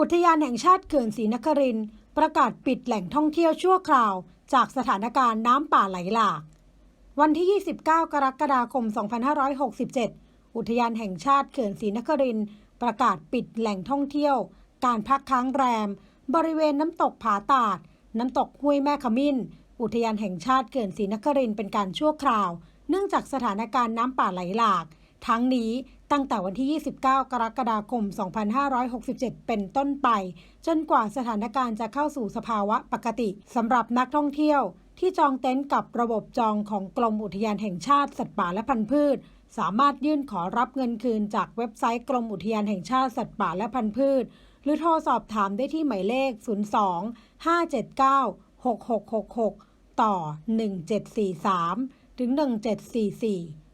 อุทยานแห่งชาติเขื่อนศรีนครินประกาศปิดแหล่งท่องเที่ยวชั่วคราว จากสถานการณ์น้ำป่าไหลหลาก วันที่ 29 กรกฎาคม 2567 อุทยานแห่งชาติเขื่อนศรีนครินประกาศปิดแหล่งท่องเที่ยว การพักค้างแรม บริเวณน้ำตกผาตาด น้ำตกห้วยแม่ขมิ้น อุทยานแห่งชาติเขื่อนศรีนครินเป็นการชั่วคราว เนื่องจากสถานการณ์น้ำป่าไหลหลาก ทั้งนี้ ตั้งแต่วันที่ 29 กรกฎาคม 2567 เป็นต้นไป จนกว่าสถานการณ์จะเข้าสู่สภาวะปกติสำหรับนักท่องเที่ยว ที่จองเต็นท์กับระบบจองของกรมอุทยานแห่งชาติสัตว์ป่าและพันธุ์พืช สามารถยื่นขอรับเงินคืนจากเว็บไซต์กรมอุทยานแห่งชาติสัตว์ป่าและพันธุ์พืช หรือโทรสอบถามได้ที่หมายเลข 02 579 6666 ต่อ 1743 ถึง 1744